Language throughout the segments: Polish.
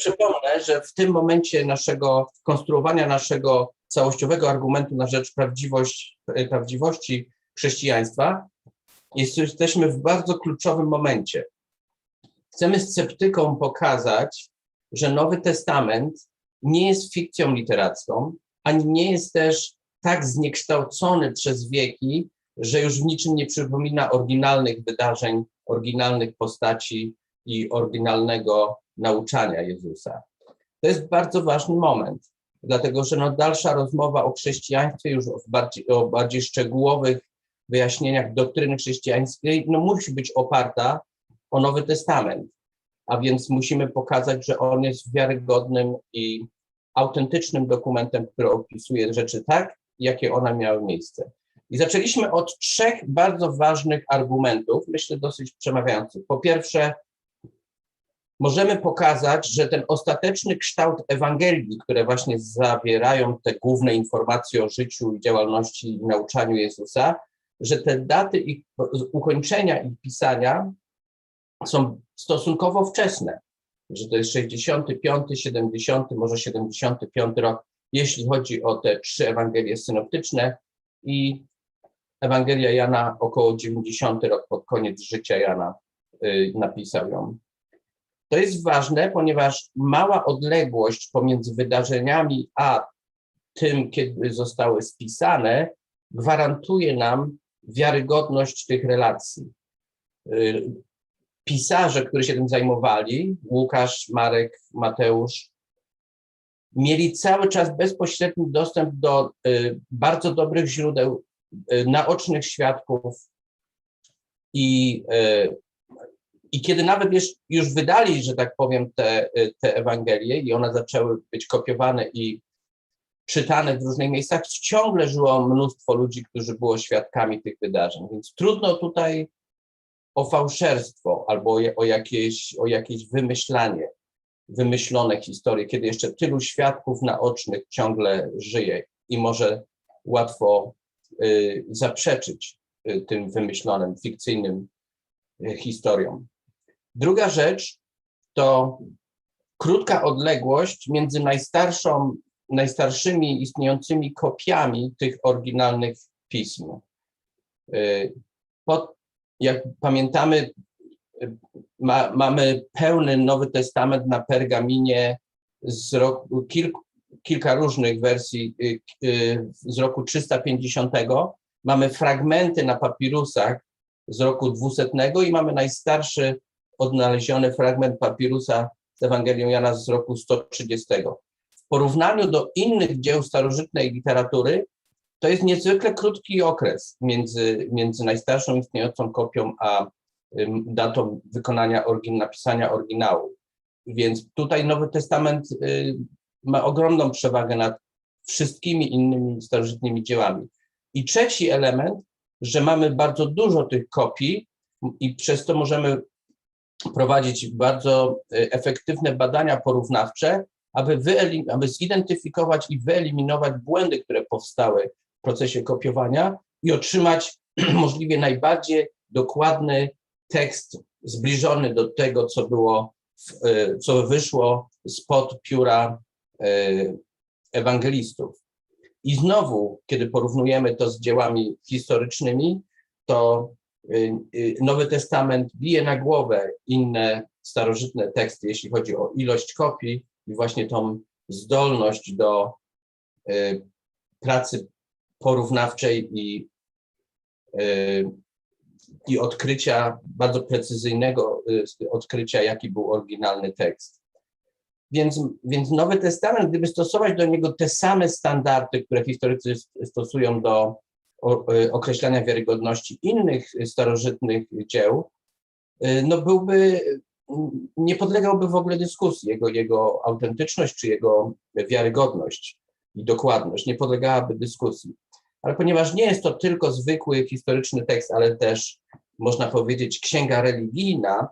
Przypomnę, że w tym momencie naszego konstruowania naszego całościowego argumentu na rzecz prawdziwość, prawdziwości chrześcijaństwa jest, jesteśmy w bardzo kluczowym momencie. Chcemy sceptykom pokazać, że Nowy Testament nie jest fikcją literacką, ani nie jest też tak zniekształcony przez wieki, że już w niczym nie przypomina oryginalnych wydarzeń, oryginalnych postaci i oryginalnego nauczania Jezusa. To jest bardzo ważny moment, dlatego że no dalsza rozmowa o chrześcijaństwie już w bardziej, o bardziej szczegółowych wyjaśnieniach doktryny chrześcijańskiej no musi być oparta o Nowy Testament, a więc musimy pokazać, że on jest wiarygodnym i autentycznym dokumentem, który opisuje rzeczy tak, jakie one miały miejsce. I zaczęliśmy od trzech bardzo ważnych argumentów, myślę dosyć przemawiających. Po pierwsze, możemy pokazać, że ten ostateczny kształt Ewangelii, które właśnie zawierają te główne informacje o życiu i działalności i nauczaniu Jezusa, że te daty ich ukończenia i pisania są stosunkowo wczesne, że to jest 65, 70, może 75 rok, jeśli chodzi o te trzy Ewangelie synoptyczne i Ewangelia Jana około 90 rok, pod koniec życia Jana y, napisał ją. To jest ważne, ponieważ mała odległość pomiędzy wydarzeniami a tym, kiedy zostały spisane, gwarantuje nam wiarygodność tych relacji. Y, pisarze, którzy się tym zajmowali, Łukasz, Marek, Mateusz, mieli cały czas bezpośredni dostęp do y, bardzo dobrych źródeł, y, naocznych świadków i, i kiedy nawet już, już wydali, że tak powiem, te, te Ewangelie i one zaczęły być kopiowane i czytane w różnych miejscach, ciągle żyło mnóstwo ludzi, którzy było świadkami tych wydarzeń. Więc trudno tutaj o fałszerstwo albo o jakieś, o jakieś wymyślanie, wymyślone historie, kiedy jeszcze tylu świadków naocznych ciągle żyje i może łatwo y, zaprzeczyć y, tym wymyślonym, fikcyjnym y, historiom. Druga rzecz to krótka odległość między najstarszą najstarszymi istniejącymi kopiami tych oryginalnych pism. Y, pod, jak pamiętamy, y, ma, mamy pełny Nowy Testament na pergaminie z roku, kilka różnych wersji y, z roku 350. Mamy fragmenty na papirusach z roku 200 i mamy najstarszy odnaleziony fragment papirusa z Ewangelią Jana z roku 130 porównaniu do innych dzieł starożytnej literatury, to jest niezwykle krótki okres między, między najstarszą istniejącą kopią a datą wykonania, napisania oryginału. Więc tutaj Nowy Testament y, ma ogromną przewagę nad wszystkimi innymi starożytnymi dziełami. I trzeci element, że mamy bardzo dużo tych kopii i przez to możemy prowadzić bardzo y, efektywne badania porównawcze, aby, aby zidentyfikować i wyeliminować błędy, które powstały w procesie kopiowania i otrzymać możliwie najbardziej dokładny tekst zbliżony do tego, co było, e, co wyszło spod pióra e, ewangelistów. I znowu, kiedy porównujemy to z dziełami historycznymi, to e, Nowy Testament bije na głowę inne starożytne teksty, jeśli chodzi o ilość kopii, i właśnie tą zdolność do y, pracy porównawczej i, y, i odkrycia, bardzo precyzyjnego y, odkrycia, jaki był oryginalny tekst. Więc, więc Nowy Testament, gdyby stosować do niego te same standardy, które historycy stosują do określania wiarygodności innych starożytnych dzieł, no byłby nie podlegałby w ogóle dyskusji. Jego, jego autentyczność czy jego wiarygodność i dokładność nie podlegałaby dyskusji. Ale ponieważ nie jest to tylko zwykły historyczny tekst, ale też można powiedzieć księga religijna,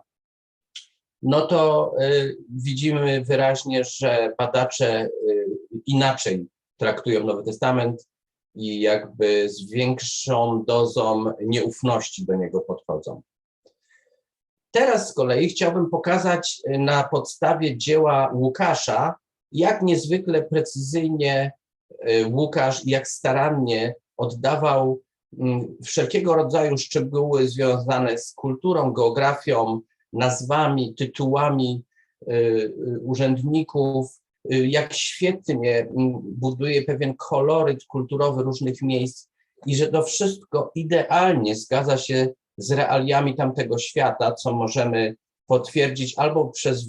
no to y, widzimy wyraźnie, że badacze y, inaczej traktują Nowy Testament i jakby z większą dozą nieufności do niego podchodzą. Teraz z kolei chciałbym pokazać y, na podstawie dzieła Łukasza, jak niezwykle precyzyjnie y, Łukasz jak starannie oddawał mm, wszelkiego rodzaju szczegóły związane z kulturą, geografią, nazwami, tytułami y, urzędników, jak świetnie buduje pewien koloryt kulturowy różnych miejsc i że to wszystko idealnie zgadza się z realiami tamtego świata, co możemy potwierdzić albo przez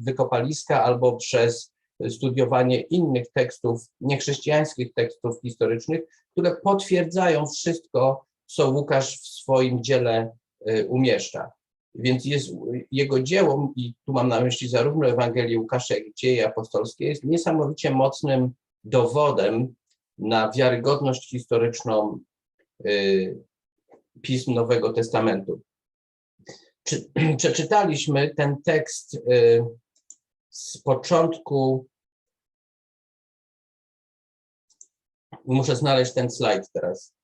wykopaliska, albo przez studiowanie innych tekstów, niechrześcijańskich tekstów historycznych, które potwierdzają wszystko, co Łukasz w swoim dziele y, umieszcza. Więc jest jego dzieło, i tu mam na myśli zarówno Ewangelię Łukasza, jak i dzieje apostolskie, jest niesamowicie mocnym dowodem na wiarygodność historyczną y, pism Nowego Testamentu. Czy, przeczytaliśmy ten tekst y, z początku. Muszę znaleźć ten slajd teraz.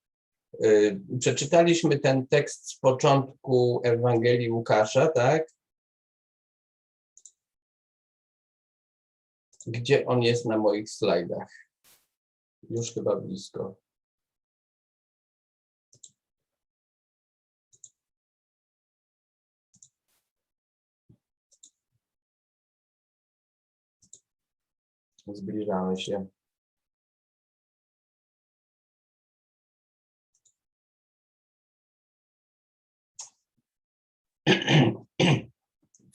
Y, przeczytaliśmy ten tekst z początku Ewangelii Łukasza, tak? Gdzie on jest na moich slajdach? Już chyba blisko. Zbliżamy się.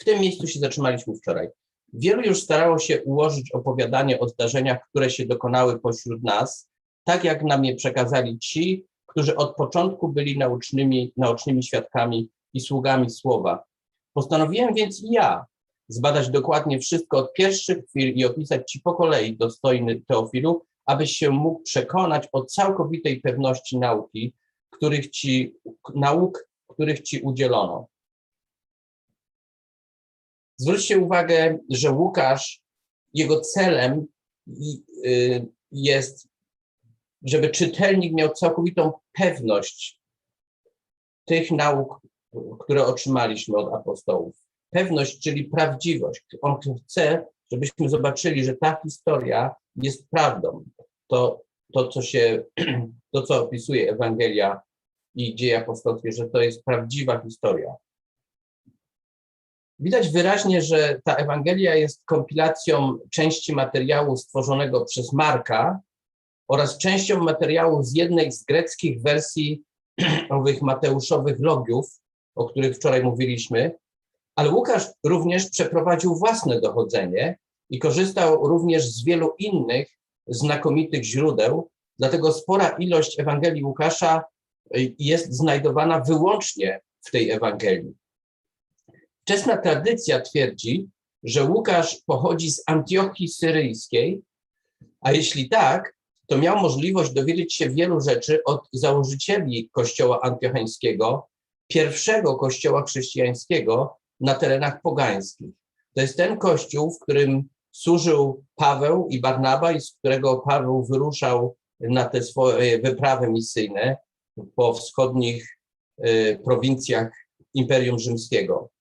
W tym miejscu się zatrzymaliśmy wczoraj. Wielu już starało się ułożyć opowiadanie o zdarzeniach, które się dokonały pośród nas, tak jak nam je przekazali ci, którzy od początku byli naucznymi, naocznymi świadkami i sługami słowa. Postanowiłem więc i ja, zbadać dokładnie wszystko od pierwszych chwil i opisać Ci po kolei, dostojny Teofilu, abyś się mógł przekonać o całkowitej pewności nauki, których ci, nauk, których Ci udzielono. Zwróćcie uwagę, że Łukasz, jego celem y, jest, żeby czytelnik miał całkowitą pewność tych nauk, które otrzymaliśmy od apostołów pewność, czyli prawdziwość. On chce, żebyśmy zobaczyli, że ta historia jest prawdą. To, to, co się, to, co opisuje Ewangelia i dzieje apostolskie, że to jest prawdziwa historia. Widać wyraźnie, że ta Ewangelia jest kompilacją części materiału stworzonego przez Marka oraz częścią materiału z jednej z greckich wersji owych Mateuszowych logiów, o których wczoraj mówiliśmy, ale Łukasz również przeprowadził własne dochodzenie i korzystał również z wielu innych znakomitych źródeł, dlatego spora ilość Ewangelii Łukasza y, jest znajdowana wyłącznie w tej Ewangelii. Wczesna tradycja twierdzi, że Łukasz pochodzi z Antiochii Syryjskiej, a jeśli tak, to miał możliwość dowiedzieć się wielu rzeczy od założycieli kościoła antiocheńskiego, pierwszego kościoła chrześcijańskiego, na terenach pogańskich. To jest ten kościół, w którym służył Paweł i Barnaba i z którego Paweł wyruszał na te swoje wyprawy misyjne po wschodnich y, prowincjach Imperium Rzymskiego.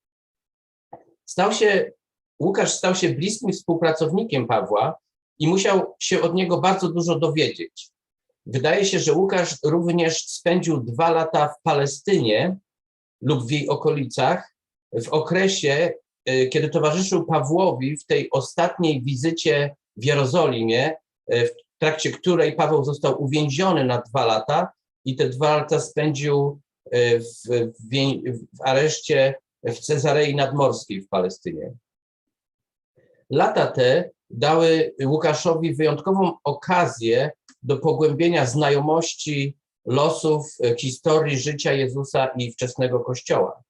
Stał się, Łukasz stał się bliskim współpracownikiem Pawła i musiał się od niego bardzo dużo dowiedzieć. Wydaje się, że Łukasz również spędził dwa lata w Palestynie lub w jej okolicach, w okresie, y, kiedy towarzyszył Pawłowi w tej ostatniej wizycie w Jerozolimie, y, w trakcie której Paweł został uwięziony na dwa lata i te dwa lata spędził y, w, w, w areszcie w Cezarei Nadmorskiej w Palestynie. Lata te dały Łukaszowi wyjątkową okazję do pogłębienia znajomości losów, historii życia Jezusa i wczesnego Kościoła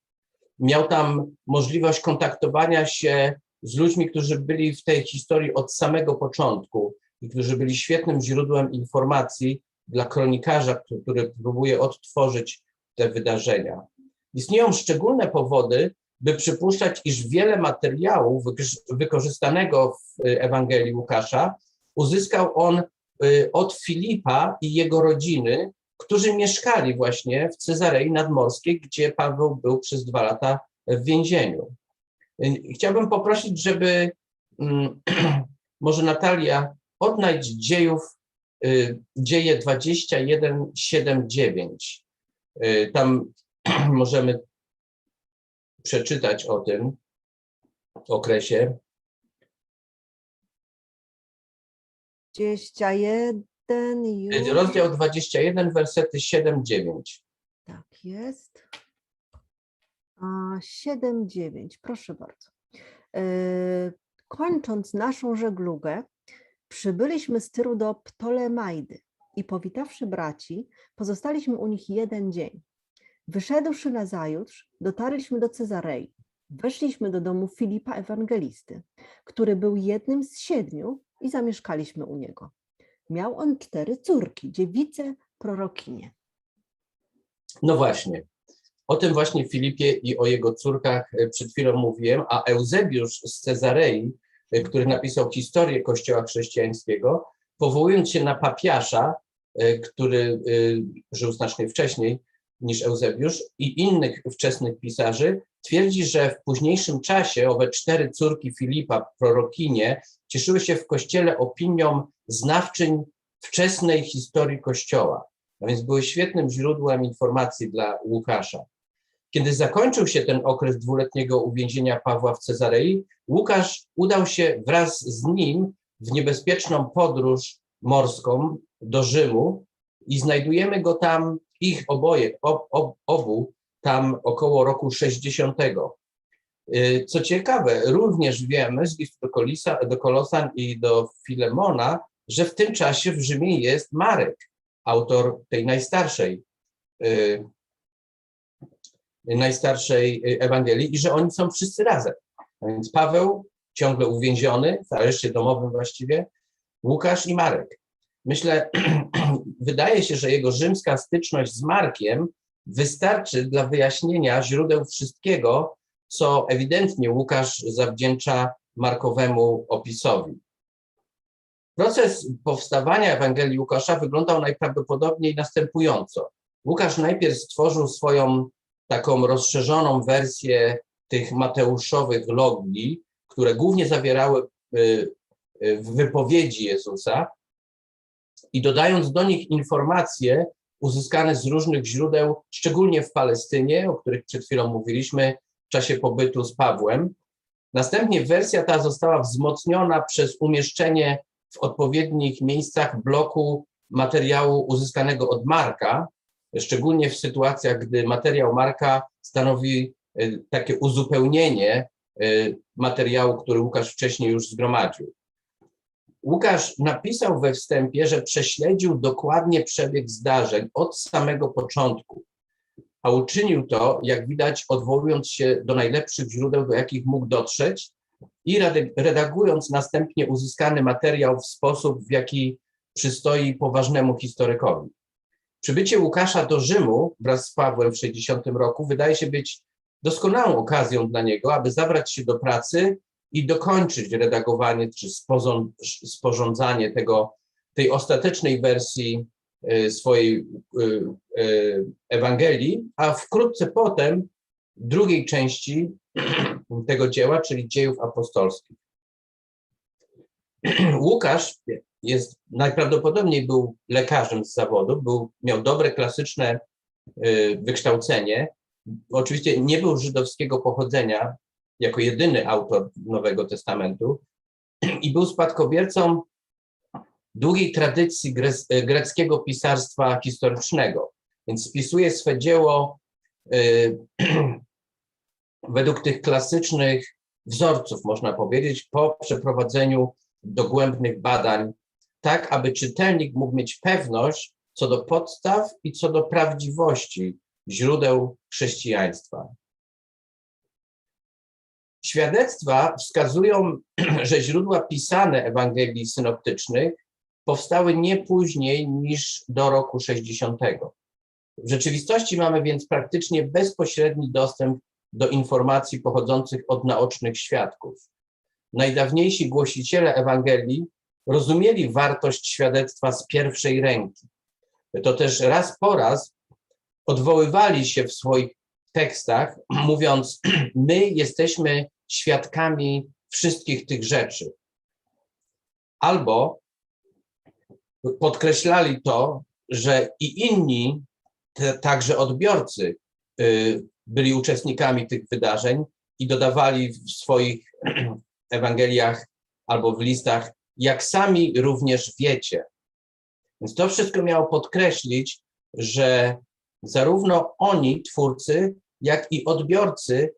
miał tam możliwość kontaktowania się z ludźmi, którzy byli w tej historii od samego początku i którzy byli świetnym źródłem informacji dla kronikarza, który próbuje odtworzyć te wydarzenia. Istnieją szczególne powody, by przypuszczać, iż wiele materiału wykorzystanego w Ewangelii Łukasza uzyskał on y, od Filipa i jego rodziny którzy mieszkali właśnie w Cezarei Nadmorskiej, gdzie Paweł był przez dwa lata w więzieniu. Y, Chciałbym poprosić, żeby mm, może Natalia odnajdź dziejów, y, dzieje 2179. Y, Tam możemy przeczytać o tym okresie. 21 już. Rozdział 21, wersety 7-9. Tak jest. A 7, 9, proszę bardzo. E, Kończąc naszą żeglugę, przybyliśmy z Tyru do Ptolemaidy i powitawszy braci, pozostaliśmy u nich jeden dzień. Wyszedłszy nazajutrz, dotarliśmy do Cezarei. Weszliśmy do domu Filipa Ewangelisty, który był jednym z siedmiu i zamieszkaliśmy u niego. Miał on cztery córki, dziewice, prorokinie. No właśnie. O tym właśnie Filipie i o jego córkach e, przed chwilą mówiłem, a Eusebiusz z Cezarei, e, który napisał historię Kościoła chrześcijańskiego, powołując się na papiasza, e, który żył znacznie wcześniej niż Eusebiusz i innych wczesnych pisarzy, twierdzi, że w późniejszym czasie owe cztery córki Filipa, prorokinie, cieszyły się w Kościele opinią znawczyń wczesnej historii Kościoła. A więc były świetnym źródłem informacji dla Łukasza. Kiedy zakończył się ten okres dwuletniego uwięzienia Pawła w Cezarei, Łukasz udał się wraz z nim w niebezpieczną podróż morską do Rzymu i znajdujemy go tam, ich oboje, ob, ob, obu, tam około roku 60. Y, Co ciekawe, również wiemy z listu do, Kolisa, do Kolosan i do Filemona, że w tym czasie w Rzymie jest Marek, autor tej najstarszej, y, najstarszej Ewangelii i że oni są wszyscy razem. A więc Paweł ciągle uwięziony, w areszcie domowym właściwie, Łukasz i Marek. Myślę, wydaje się, że jego rzymska styczność z Markiem wystarczy dla wyjaśnienia źródeł wszystkiego, co ewidentnie Łukasz zawdzięcza Markowemu opisowi. Proces powstawania Ewangelii Łukasza wyglądał najprawdopodobniej następująco. Łukasz najpierw stworzył swoją taką rozszerzoną wersję tych mateuszowych logii, które głównie zawierały y, y, wypowiedzi Jezusa i dodając do nich informacje uzyskane z różnych źródeł, szczególnie w Palestynie, o których przed chwilą mówiliśmy, w czasie pobytu z Pawłem. Następnie wersja ta została wzmocniona przez umieszczenie w odpowiednich miejscach bloku materiału uzyskanego od Marka, szczególnie w sytuacjach, gdy materiał Marka stanowi y, takie uzupełnienie y, materiału, który Łukasz wcześniej już zgromadził. Łukasz napisał we wstępie, że prześledził dokładnie przebieg zdarzeń od samego początku, a uczynił to, jak widać, odwołując się do najlepszych źródeł, do jakich mógł dotrzeć i redagując następnie uzyskany materiał w sposób, w jaki przystoi poważnemu historykowi. Przybycie Łukasza do Rzymu wraz z Pawłem w 60 roku wydaje się być doskonałą okazją dla niego, aby zabrać się do pracy i dokończyć redagowanie czy sporządzanie tego, tej ostatecznej wersji y, swojej y, y, Ewangelii, a wkrótce potem drugiej części tego dzieła, czyli dziejów apostolskich. Łukasz jest, najprawdopodobniej był lekarzem z zawodu, był, miał dobre klasyczne wykształcenie. Oczywiście nie był żydowskiego pochodzenia, jako jedyny autor Nowego Testamentu i był spadkobiercą długiej tradycji greckiego pisarstwa historycznego. Więc spisuje swe dzieło y, według tych klasycznych wzorców, można powiedzieć, po przeprowadzeniu dogłębnych badań, tak aby czytelnik mógł mieć pewność co do podstaw i co do prawdziwości źródeł chrześcijaństwa. Świadectwa wskazują, że źródła pisane Ewangelii synoptycznych powstały nie później niż do roku 60. W rzeczywistości mamy więc praktycznie bezpośredni dostęp do informacji pochodzących od naocznych świadków. Najdawniejsi głosiciele Ewangelii rozumieli wartość świadectwa z pierwszej ręki. To też raz po raz odwoływali się w swoich tekstach, mówiąc: My jesteśmy świadkami wszystkich tych rzeczy. Albo podkreślali to, że i inni, te, także odbiorcy, y, byli uczestnikami tych wydarzeń i dodawali w swoich Ewangeliach albo w listach, jak sami również wiecie. Więc to wszystko miało podkreślić, że zarówno oni, twórcy, jak i odbiorcy,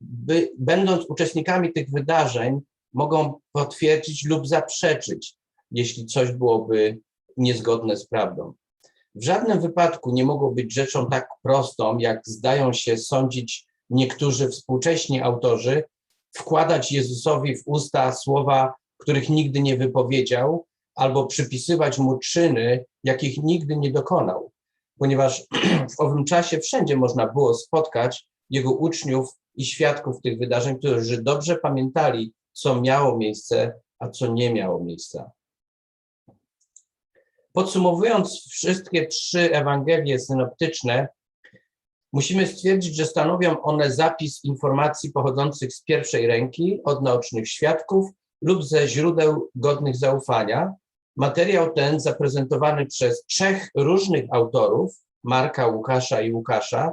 by, będąc uczestnikami tych wydarzeń, mogą potwierdzić lub zaprzeczyć, jeśli coś byłoby niezgodne z prawdą. W żadnym wypadku nie mogło być rzeczą tak prostą, jak zdają się sądzić niektórzy współcześni autorzy, wkładać Jezusowi w usta słowa, których nigdy nie wypowiedział, albo przypisywać mu czyny, jakich nigdy nie dokonał, ponieważ w owym czasie wszędzie można było spotkać jego uczniów i świadków tych wydarzeń, którzy dobrze pamiętali, co miało miejsce, a co nie miało miejsca. Podsumowując wszystkie trzy Ewangelie synoptyczne, musimy stwierdzić, że stanowią one zapis informacji pochodzących z pierwszej ręki, od naocznych świadków lub ze źródeł godnych zaufania. Materiał ten zaprezentowany przez trzech różnych autorów, Marka, Łukasza i Łukasza,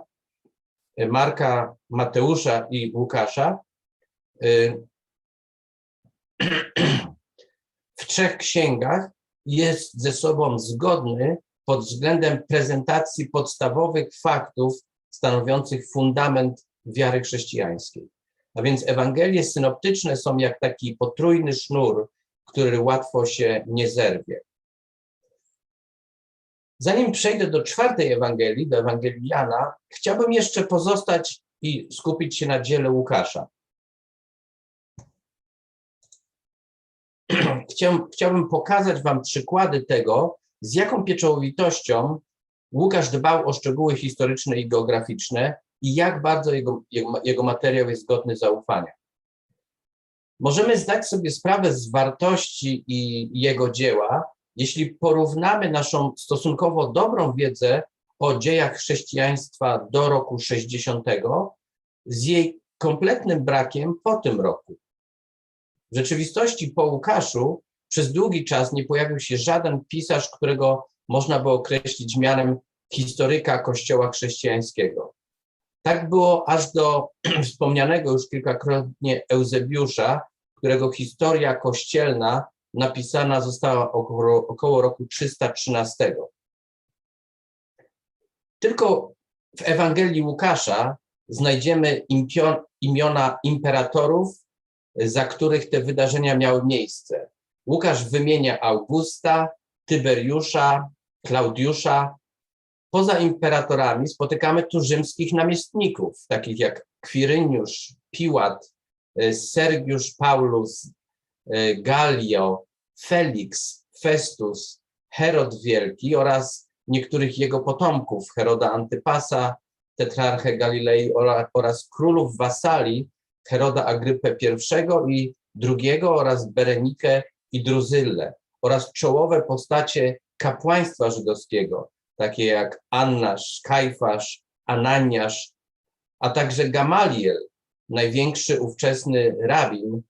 Marka, Mateusza i Łukasza, w trzech księgach jest ze sobą zgodny pod względem prezentacji podstawowych faktów stanowiących fundament wiary chrześcijańskiej. A więc Ewangelie synoptyczne są jak taki potrójny sznur, który łatwo się nie zerwie. Zanim przejdę do czwartej Ewangelii, do Ewangelii Jana, chciałbym jeszcze pozostać i skupić się na dziele Łukasza. Chciałbym pokazać Wam przykłady tego, z jaką pieczołowitością Łukasz dbał o szczegóły historyczne i geograficzne i jak bardzo jego, jego, jego materiał jest godny zaufania. Możemy zdać sobie sprawę z wartości i jego dzieła, jeśli porównamy naszą stosunkowo dobrą wiedzę o dziejach chrześcijaństwa do roku 60 z jej kompletnym brakiem po tym roku. W rzeczywistości po Łukaszu przez długi czas nie pojawił się żaden pisarz, którego można by określić mianem historyka Kościoła chrześcijańskiego. Tak było aż do wspomnianego już kilkakrotnie Eusebiusza, którego historia kościelna napisana została około, około roku 313. Tylko w Ewangelii Łukasza znajdziemy imiona imperatorów, za których te wydarzenia miały miejsce. Łukasz wymienia Augusta, Tyberiusza, Klaudiusza. Poza imperatorami spotykamy tu rzymskich namiestników, takich jak Kwiryniusz, Piłat, Sergiusz Paulus, Gallio, Felix, Festus, Herod Wielki oraz niektórych jego potomków, Heroda Antypasa, tetrarchę Galilei ora- oraz królów wasali, Heroda Agrypę I i II oraz Berenikę i Druzyllę oraz czołowe postacie kapłaństwa żydowskiego, takie jak Annasz, Kajfasz, Ananiasz, a także Gamaliel, największy ówczesny rabin, y,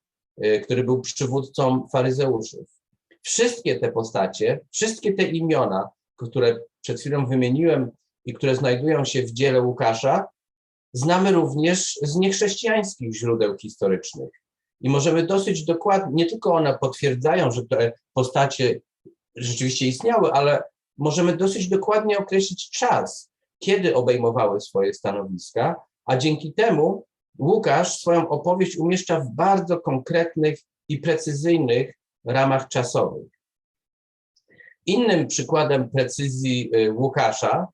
który był przywódcą faryzeuszów. Wszystkie te postacie, wszystkie te imiona, które przed chwilą wymieniłem i które znajdują się w dziele Łukasza, znamy również z niechrześcijańskich źródeł historycznych. I możemy dosyć dokładnie, nie tylko one potwierdzają, że te postacie rzeczywiście istniały, ale możemy dosyć dokładnie określić czas, kiedy obejmowały swoje stanowiska, a dzięki temu Łukasz swoją opowieść umieszcza w bardzo konkretnych i precyzyjnych ramach czasowych. Innym przykładem precyzji y, Łukasza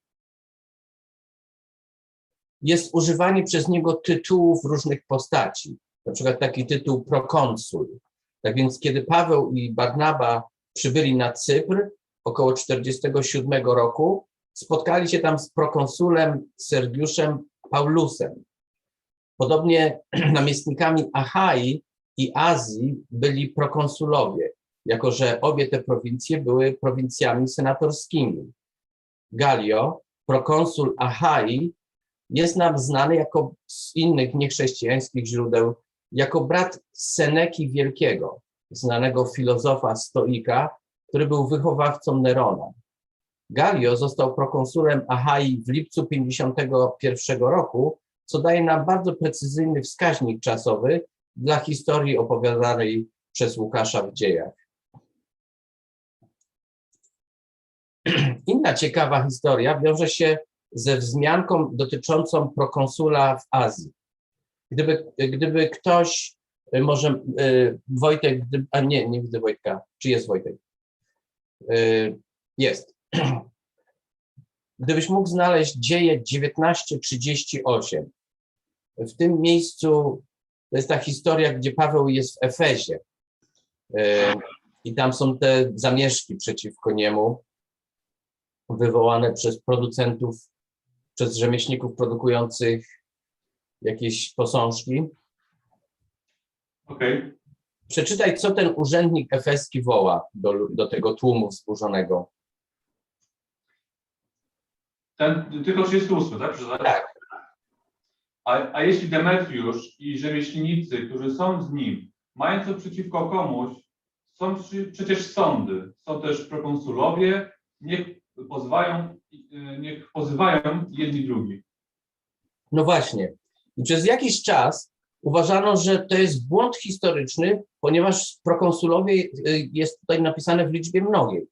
jest używanie przez niego tytułów różnych postaci, na przykład taki tytuł prokonsul. Tak więc, kiedy Paweł i Barnaba przybyli na Cypr około 47 roku, spotkali się tam z prokonsulem Sergiuszem Paulusem. Podobnie namiestnikami Achai i Azji byli prokonsulowie, jako że obie te prowincje były prowincjami senatorskimi. Galio, prokonsul Achai, jest nam znany jako z innych niechrześcijańskich źródeł, jako brat Seneki Wielkiego, znanego filozofa stoika, który był wychowawcą Nerona. Galio został prokonsulem Achai w lipcu 51 roku, co daje nam bardzo precyzyjny wskaźnik czasowy dla historii opowiadanej przez Łukasza w dziejach. Inna ciekawa historia wiąże się ze wzmianką dotyczącą prokonsula w Azji. Gdyby, gdyby ktoś, y, może y, Wojtek, a nie, nie widzę Wojtka, czy jest Wojtek? Y, Jest. Gdybyś mógł znaleźć dzieje 1938, w tym miejscu to jest ta historia, gdzie Paweł jest w Efezie y, i tam są te zamieszki przeciwko niemu wywołane przez producentów, przez rzemieślników produkujących jakieś posążki. Okej. Przeczytaj, co ten urzędnik efeski woła do, do tego tłumu wzburzonego. Ten tylko 38, tak? Przeczytać? Tak. A, a jeśli Demetriusz i rzemieślnicy, którzy są z nim, mają coś przeciwko komuś, są przy, przecież sądy, są też prokonsulowie, niech pozwają, y, niech pozywają jedni drugich. No właśnie. I przez jakiś czas uważano, że to jest błąd historyczny, ponieważ prokonsulowie y, jest tutaj napisane w liczbie mnogiej.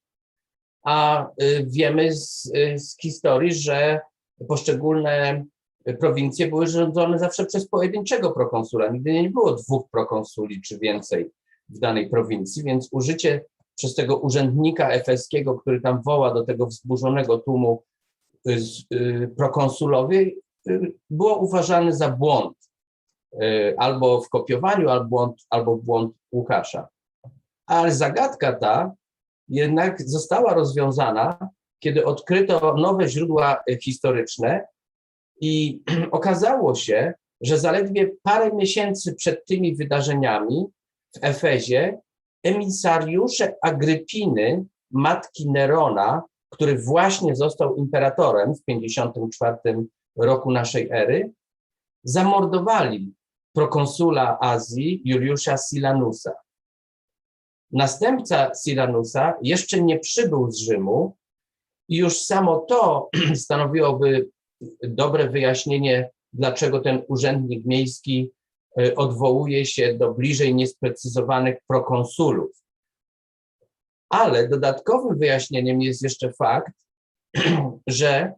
A y, wiemy z, z historii, że poszczególne prowincje były rządzone zawsze przez pojedynczego prokonsula. Nigdy nie było dwóch prokonsuli czy więcej w danej prowincji, więc użycie przez tego urzędnika efeskiego, który tam woła do tego wzburzonego tłumu y, y, prokonsulowi, y, było uważane za błąd. Albo w kopiowaniu, albo błąd, albo błąd Łukasza. Ale zagadka ta jednak została rozwiązana, kiedy odkryto nowe źródła historyczne i okazało się, że zaledwie parę miesięcy przed tymi wydarzeniami w Efezie emisariusze Agrypiny, matki Nerona, który właśnie został imperatorem w 54 roku naszej ery, zamordowali prokonsula Azji Juliusza Silanusa. Następca Silanusa jeszcze nie przybył z Rzymu i już samo to stanowiłoby dobre wyjaśnienie, dlaczego ten urzędnik miejski y, odwołuje się do bliżej niesprecyzowanych prokonsulów. Ale dodatkowym wyjaśnieniem jest jeszcze fakt, że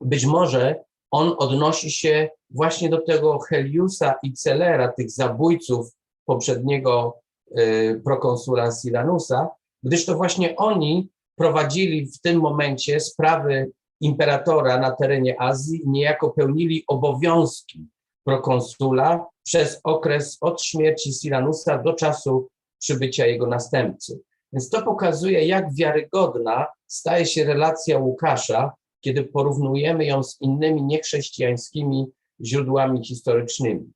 być może on odnosi się właśnie do tego Heliusa i Celera, tych zabójców poprzedniego y, prokonsula Silanusa, gdyż to właśnie oni prowadzili w tym momencie sprawy imperatora na terenie Azji niejako pełnili obowiązki prokonsula przez okres od śmierci Silanusa do czasu przybycia jego następcy. Więc to pokazuje, jak wiarygodna staje się relacja Łukasza, kiedy porównujemy ją z innymi niechrześcijańskimi źródłami historycznymi.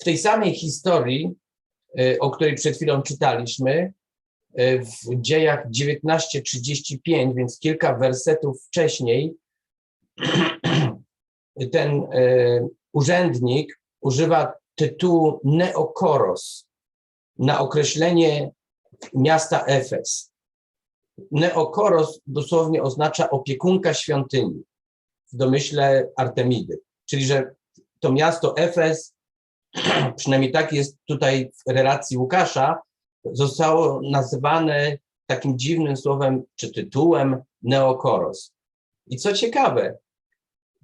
W tej samej historii, y, o której przed chwilą czytaliśmy, w dziejach 19:35, więc kilka wersetów wcześniej, ten y, urzędnik używa tytułu Neokoros na określenie miasta Efes. Neokoros dosłownie oznacza opiekunka świątyni w domyśle Artemidy. Czyli, że to miasto Efes, przynajmniej tak jest tutaj w relacji Łukasza, zostało nazywane takim dziwnym słowem czy tytułem Neokoros. I co ciekawe,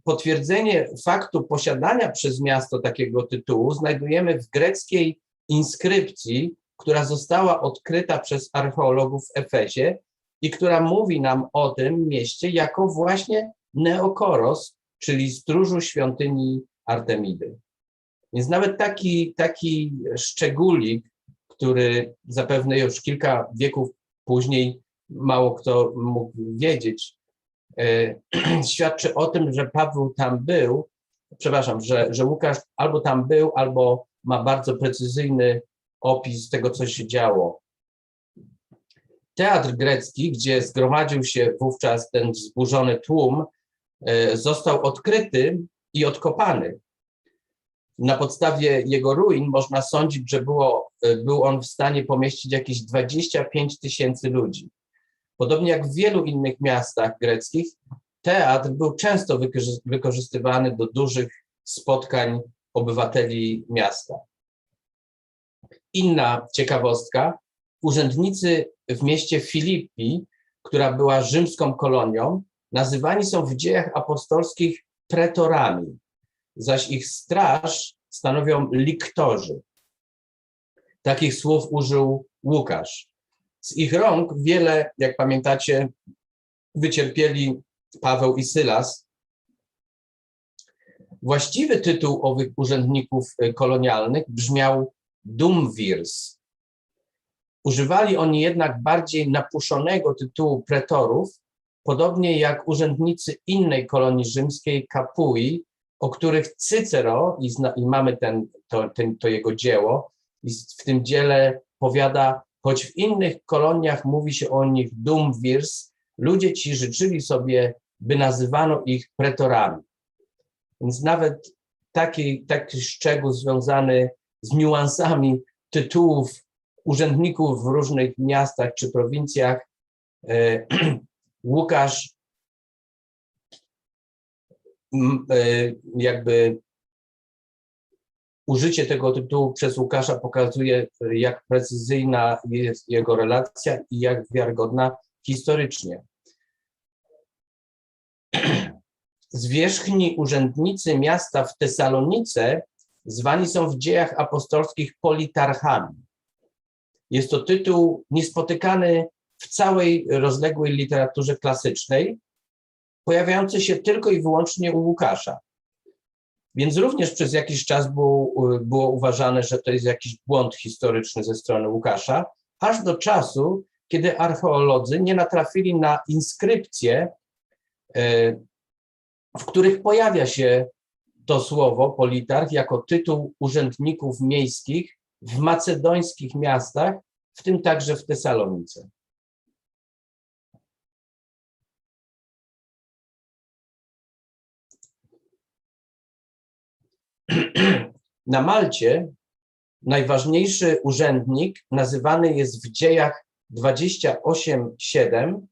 potwierdzenie faktu posiadania przez miasto takiego tytułu znajdujemy w greckiej inskrypcji, która została odkryta przez archeologów w Efezie i która mówi nam o tym mieście jako właśnie Neokoros, czyli stróżu świątyni Artemidy. Więc nawet taki, taki szczególik, który zapewne już kilka wieków później mało kto mógł wiedzieć, e, świadczy o tym, że Paweł tam był, przepraszam, że, że Łukasz albo tam był, albo ma bardzo precyzyjny opis tego, co się działo. Teatr grecki, gdzie zgromadził się wówczas ten wzburzony tłum, e, został odkryty i odkopany. Na podstawie jego ruin można sądzić, że było, e, był on w stanie pomieścić jakieś 25 tysięcy ludzi. Podobnie jak w wielu innych miastach greckich, teatr był często wykorzy- wykorzystywany do dużych spotkań obywateli miasta. Inna ciekawostka, urzędnicy w mieście Filipi, która była rzymską kolonią, nazywani są w dziejach apostolskich pretorami, zaś ich straż stanowią liktorzy. Takich słów użył Łukasz. Z ich rąk wiele, jak pamiętacie, wycierpieli Paweł i Sylas. Właściwy tytuł owych urzędników y, kolonialnych brzmiał dumvirs. Używali oni jednak bardziej napuszonego tytułu pretorów, podobnie jak urzędnicy innej kolonii rzymskiej Capui, o których Cycero, i, zna, i mamy ten, to, ten, to jego dzieło, i w tym dziele powiada, choć w innych koloniach mówi się o nich dumvirs, ludzie ci życzyli sobie, by nazywano ich pretorami. Więc nawet taki, taki szczegół związany z niuansami tytułów urzędników w różnych miastach czy prowincjach, e, Łukasz jakby użycie tego tytułu przez Łukasza pokazuje, e, jak precyzyjna jest jego relacja i jak wiarygodna historycznie. Zwierzchni urzędnicy miasta w Tesalonice zwani są w dziejach apostolskich politarchami. Jest to tytuł niespotykany w całej rozległej literaturze klasycznej, pojawiający się tylko i wyłącznie u Łukasza. Więc również przez jakiś czas było, było uważane, że to jest jakiś błąd historyczny ze strony Łukasza, aż do czasu, kiedy archeolodzy nie natrafili na inskrypcje, e, w których pojawia się to słowo politarch jako tytuł urzędników miejskich w macedońskich miastach, w tym także w Tesalonice. Na Malcie najważniejszy urzędnik nazywany jest w dziejach 28:7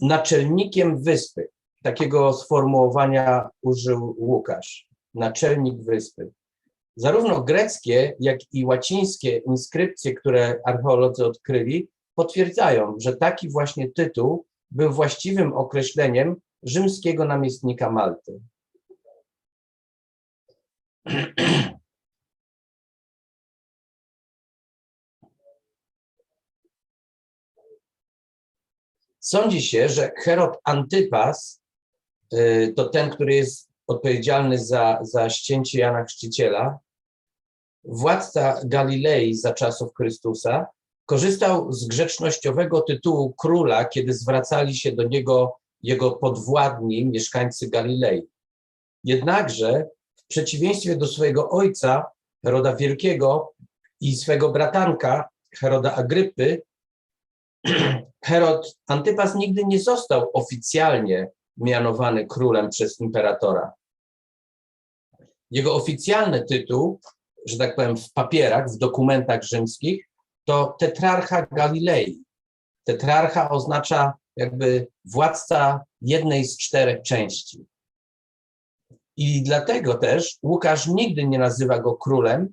naczelnikiem wyspy. Takiego sformułowania użył Łukasz. Naczelnik wyspy. Zarówno greckie, jak i łacińskie inskrypcje, które archeolodzy odkryli, potwierdzają, że taki właśnie tytuł był właściwym określeniem rzymskiego namiestnika Malty. Sądzi się, że Herod Antypas y, to ten, który jest odpowiedzialny za, za ścięcie Jana Chrzciciela, władca Galilei za czasów Chrystusa, korzystał z grzecznościowego tytułu króla, kiedy zwracali się do niego jego podwładni, mieszkańcy Galilei. Jednakże przeciwieństwie do swojego ojca, Heroda Wielkiego i swego bratanka, Heroda Agrypy, Herod Antypas nigdy nie został oficjalnie mianowany królem przez imperatora. Jego oficjalny tytuł, że tak powiem, w papierach, w dokumentach rzymskich, to tetrarcha Galilei. Tetrarcha oznacza jakby władca jednej z czterech części. I dlatego też Łukasz nigdy nie nazywa go królem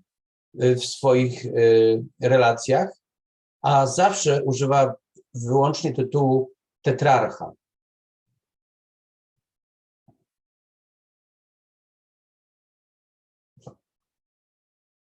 y, w swoich y, relacjach, a zawsze używa wyłącznie tytułu tetrarcha.